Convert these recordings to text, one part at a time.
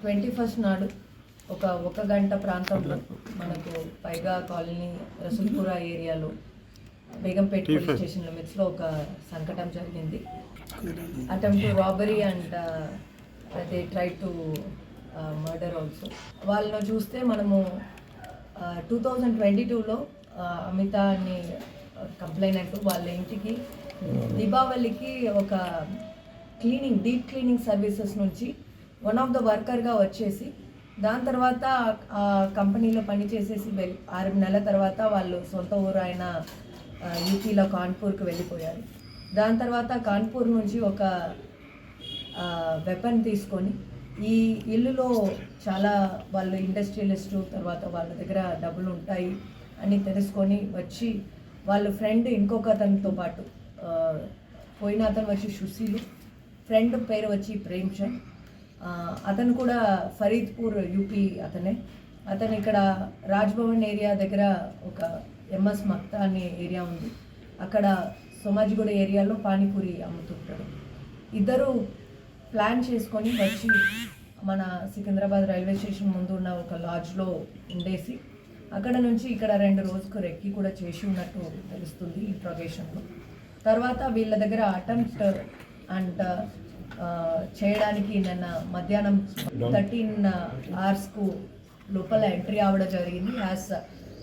Twenty first నాడు ఒక ఒక గంట ప్రాంతంలో మనకు పైగా కాలనీ రసూల్పుర ఏరియాలో బేగంపేట పోలీస్ స్టేషన్ లిమిట్స్లో ఒక సంకటం జరిగింది. Attempt robbery and they try to murder also వాళ్ళను చూస్తే మనము టూ థౌజండ్ ట్వంటీ టూలో అమిత అని కంప్లైనెంట్ వాళ్ళ ఇంటికి దీపావళికి ఒక క్లీనింగ్ డీప్ క్లీనింగ్ సర్వీసెస్ నుంచి వన్ ఆఫ్ ద వర్కర్గా వచ్చేసి దాని తర్వాత ఆ కంపెనీలో పనిచేసేసి వెళ్ళి ఆరు నెలల తర్వాత వాళ్ళు సొంత ఊరు ఆయన యూపీలో కాన్పూర్కి వెళ్ళిపోయారు. దాని తర్వాత కాన్పూర్ నుంచి ఒక వెపన్ తీసుకొని ఈ ఇల్లులో చాలా వాళ్ళు ఇండస్ట్రియలిస్టు తర్వాత వాళ్ళ దగ్గర డబ్బులు ఉంటాయి అని తెలుసుకొని వచ్చి వాళ్ళ ఫ్రెండ్ ఇంకొక అతనితో పాటు పోయిన అతను వచ్చి సుశీలు ఫ్రెండ్ పేరు వచ్చి ప్రేమ్ చంద్ అతను కూడా ఫరీద్పూర్ యూపీ అతనే. అతను ఇక్కడ రాజ్భవన్ ఏరియా దగ్గర ఒక ఎంఎస్ మక్తా అనే ఏరియా ఉంది. అక్కడ సోమాజిగూడ ఏరియాలో పానీపూరి అమ్ముతుంటాడు. ఇద్దరు ప్లాన్ చేసుకొని వచ్చి మన సికింద్రాబాద్ రైల్వే స్టేషన్ ముందు ఉన్న ఒక లాడ్జ్లో ఉండేసి అక్కడ నుంచి ఇక్కడ రెండు రోజుకు రెక్కి కూడా చేసి ఉన్నట్టు తెలుస్తుంది ఈ ఇంట్రోగేషన్లో తర్వాత వీళ్ళ దగ్గర అటెంప్ట్ అండ్ చేయడానికి నిన్న మధ్యాహ్నం థర్టీన్ అవర్స్కు లోపల ఎంట్రీ అవ్వడం జరిగింది. యాజ్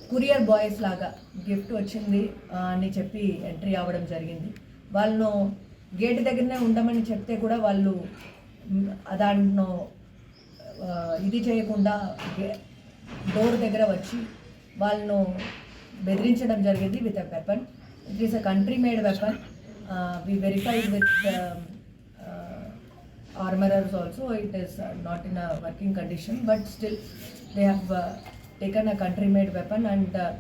కురియర్ బాయ్స్ లాగా గిఫ్ట్ వచ్చింది అని చెప్పి ఎంట్రీ అవ్వడం జరిగింది. వాళ్ళను గేట్ దగ్గరనే ఉండమని చెప్తే కూడా వాళ్ళు దాంట్లో ఇది చేయకుండా డోర్ దగ్గర వచ్చి వాళ్ళను బెదిరించడం జరిగింది with a weapon it is a country made weapon we verified with armorers also it is uh, not in a working condition but still they have uh, taken a country made weapon and uh,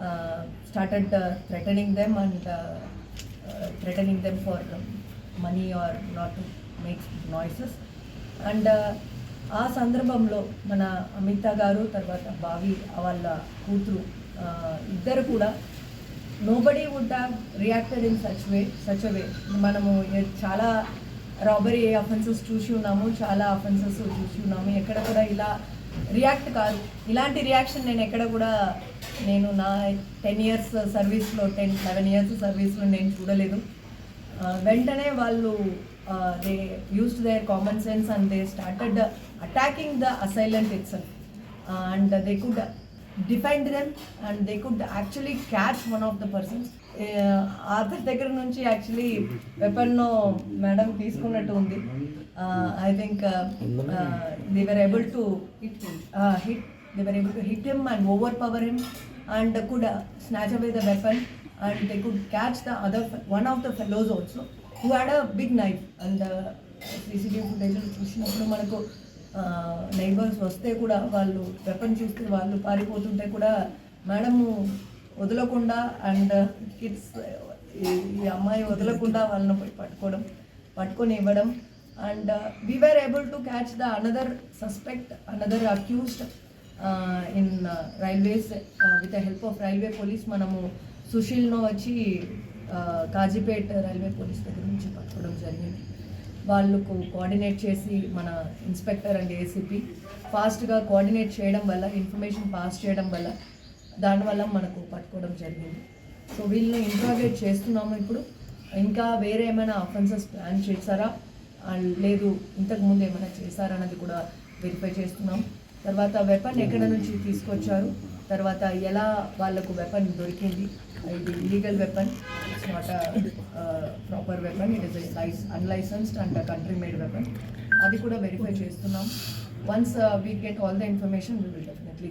uh, started uh, threatening them and uh, uh, threatening them for um, money or not to make noises and uh, ఆ సందర్భంలో మన అమిత గారు తర్వాత బావి వాళ్ళ కూతురు ఆ, ఇద్దరు కూడా nobody would have reacted in such way such way మనము చాలా రాబరీ అఫెన్సెస్ చూసి ఉన్నాము చాలా అఫెన్సెస్ చూసి ఉన్నాము. ఎక్కడ కూడా ఇలా రియాక్ట్ కాదు. ఇలాంటి రియాక్షన్ నేను ఎక్కడ కూడా నేను నా టెన్ ఇయర్స్ సర్వీస్లో టెన్ లెవెన్ ఇయర్స్ సర్వీస్లో నేను చూడలేదు. వెంటనే వాళ్ళు they used their common sense and they started attacking the assailant it's and they could defend them and they could actually catch one of the persons అతని దగ్గర నుంచి actually weapon madam తీసుకున్నట్టు ఉంది I think they were able to hit hit they were able to hit him and overpower him and could uh, snatch away the weapon and they could catch the other one of the fellows also who had a big knife and uh, CCTV footage చూసినప్పుడు మనకు neighbours వస్తే కూడా వాళ్ళు weapon చూస్తే వాళ్ళు పారిపోతుంటే కూడా madam వదలకుండా and kids ఈ అమ్మాయి వదలకుండా వాళ్ళని పోయి పట్టుకోవడం పట్టుకొని ఇవ్వడం. And we were able to catch the another suspect another accused in railways with the help of railway police మనము సుశీల్ను వచ్చి uh, కాజీపేట్ రైల్వే పోలీస్ దగ్గర నుంచి పట్టుకోవడం జరిగింది. వాళ్ళకు కోఆర్డినేట్ చేసి మన ఇన్స్పెక్టర్ అండ్ ఏసీపీ ఫాస్ట్గా కోఆర్డినేట్ చేయడం వల్ల ఇన్ఫర్మేషన్ పాస్ చేయడం వల్ల దానివల్ల మనకు పట్టుకోవడం జరిగింది. సో వీళ్ళని ఇంట్రాగేట్ చేస్తున్నాము ఇప్పుడు. ఇంకా వేరే ఏమైనా అఫెన్సెస్ ప్లాన్ చేశారా? అండ్ లేదు ఇంతకుముందు ఏమైనా చేశారా అన్నది కూడా వెరిఫై చేస్తున్నాం. తర్వాత వెపన్ ఎక్కడ నుంచి తీసుకొచ్చారు? తర్వాత ఎలా వాళ్ళకు వెపన్ దొరికింది? ఇది illegal weapon it's not proper weapon it is lies unlicensed and country made weapon అది కూడా వెరిఫై చేస్తున్నాం. Once we get all the information we will definitely